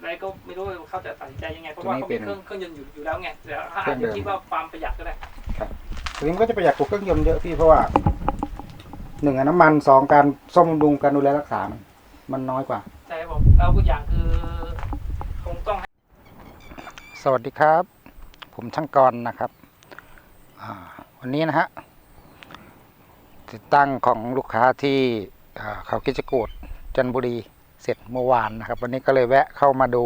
อะไรก็ไม่รู้เขาจะตัดสินใจยังไงเพราะว่าเขามีเครื่องเครื่องยนต์อยู่อยู่แล้วไงแต่เขาอาจจะคิดว่าความประหยัดก็ได้ตัวนี้มันก็จะประหยัดกว่าเครื่องยนต์เยอะพี่เพราะว่าหนึ่งอะน้ำมันสองการซ่อมบำรุงการดูแลรักษา มันมันน้อยกว่าใช่ครับผมแล้วอีกอย่างคือคงต้องให้สวัสดีครับ ผมช่างกรนะครับอ่าวันนี้นะฮะติดตั้งของลูกค้าที่อ่าเขากิจกูดจันทบุรี เสร็จเมื่อวานนะครับ วันนี้ก็เลยแวะเข้ามาดู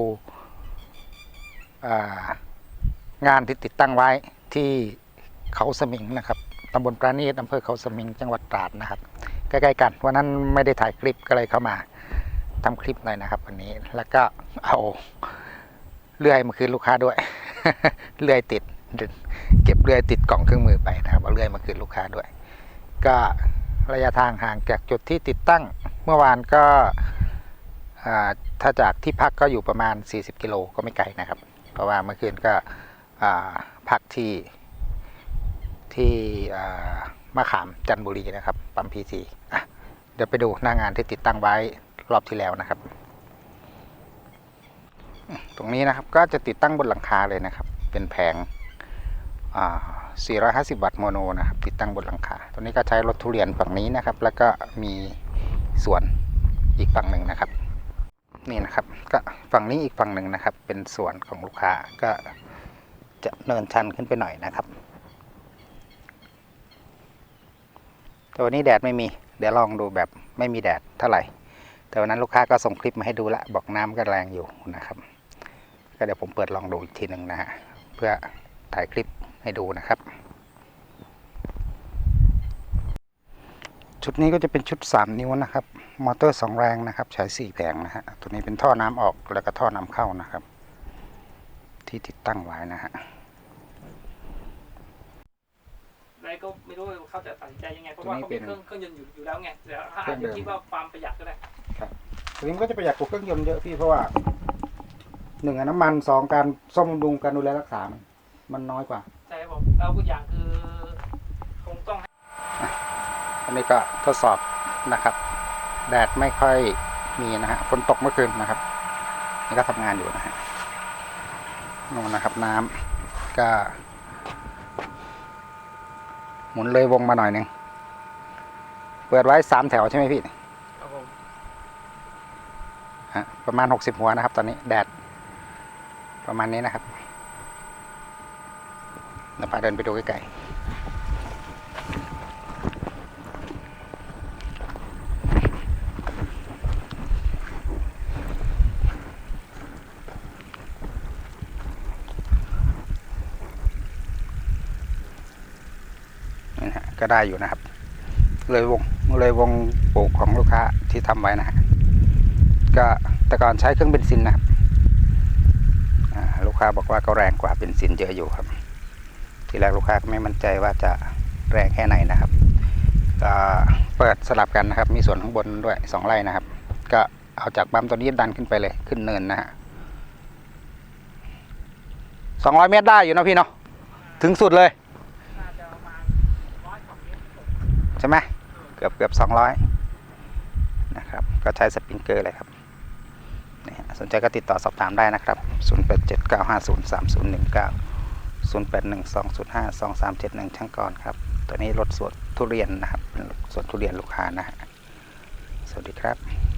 างานที่ติดตั้งไว้ที่เขาสมิงนะครับตำบลปราณีตอำเภอเขาสมิงจังหวัดตราดนะครับ ใกล้ๆกันวันนั้นไม่ได้ถ่ายคลิปก็เลยเข้ามาทำคลิปหน่อยนะครับวันนี้แล้วก็เอาเลื่อยมาคืนลูกค้าด้วย เลื่อยติด เก็บเลื่อยติดกล่องเครื่องมือไปนะครับเอาเลื่อยมาคืนลูกค้าด้วย ก็ระยะทางห่างจากจุดที่ติดตั้งเมื่อวานก็ ถ้าจากที่พักก็อยู่ประมาณ 40 กิโลก็ไม่ไกลนะครับ เพราะว่าเมื่อคืนก็พักที่ที่มะขามจันบุรีนะครับ ปั๊มพีทีเดี๋ยวไปดูหน้างานที่ติดตั้งไว้รอบที่แล้วนะครับ ตรงนี้นะครับก็จะติดตั้งบนหลังคาเลยนะครับ เป็นแผงอ่า450 วัตต์โมโนนะครับ ติดตั้งบนหลังคาตัวนี้ก็ใช้รถทุเรียนฝั่งนี้นะครับ แล้วก็มีสวนอีกฝั่งหนึ่งนะครับ นี่นะครับ ก็ฝั่งนี้อีกฝั่งหนึ่งนะครับ เป็นสวนของลูกค้าก็จะเนินชันขึ้นไปหน่อยนะครับแต่วันนี้แดดไม่มี เดี๋ยวลองดูแบบไม่มีแดดเท่าไหร่ แต่วันนั้นลูกค้าก็ส่งคลิปมาให้ดูละบอกน้ำก็แรงอยู่นะครับ ก็เดี๋ยวผมเปิดลองดูอีกทีหนึ่งนะฮะเพื่อถ่ายคลิปให้ดูนะครับ ชุดนี้ก็จะเป็นชุด 3 นิ้วนะครับ มอเตอร์ 2 แรงนะครับ ใช้ 4 แผงนะฮะ ตัวนี้เป็นท่อน้ำออกแล้วก็ท่อน้ำเข้านะครับ ที่ติดตั้งไว้นะฮะอะไรก็ไม่รู้เขาจะตัดสินใจยังไงเพราะว่าเขามีเครื่องเครื่องยนต์อยู่อยู่แล้วไงแต่เขาอาจจะคิดว่าความประหยัดก็ได้ตัวนี้มันก็จะประหยัดกว่าเครื่องยนต์เยอะพี่เพราะว่าหนึ่งอะน้ำมันสองการซ่อมบำรุงการดูแลรักษามันมันน้อยกว่าใช่ครับผมแล้วอีกอย่างคือคงต้องให้ อันนี้ก็ทดสอบนะครับ แดดไม่ค่อยมีนะฮะฝนตกเมื่อคืนนะครับ นี่ก็ทำงานอยู่นะฮะนู่นนะครับน้ำก็ หมุนเลยวงมาหน่อยหนึ่งเปิดไว้สามแถวใช่ไหมพี่ครับผมฮะประมาณหกสิบหัวนะครับ ตอนนี้แดด ประมาณนี้นะครับเดี๋ยวพาเดินไปดูใกล้ๆ นี่ฮะก็ได้อยู่นะครับ เลยวงเลยวงปลูกของลูกค้าที่ทำไว้นะฮะก็แต่ก่อนใช้เครื่องเบนซินนะครับลูกค้าบอกว่าก็แรงกว่าเบนซินเยอะอยู่ครับ ทีแรกลูกค้าก็ไม่มั่นใจว่าจะแรงแค่ไหนนะครับก็เปิดสลับกันนะครับ มีส่วนข้างบนด้วยสองไร่นะครับ ก็เอาจากปั๊มตัวนี้ดันขึ้นไปเลยขึ้นเนินนะฮะสองร้อยเมตรได้อยู่นะพี่เนาะถึงสุดเลย น่าจะประมาณร้อยสองเมตร ใช่ไหมเกือบเกือบสองร้อยนะครับก็ใช้สปริงเกอร์เลยครับสนใจก็ติดต่อสอบถามได้นะครับ 0 8 7 9 5 0 3 0 1 9 0 8 1 2 0 5 2 3 7 1 ช่างก่อนครับตัวนี้รถสวนทุเรียนนะครับเป็นรถสวนทุเรียนลูกค้านะฮะสวัสดีครับ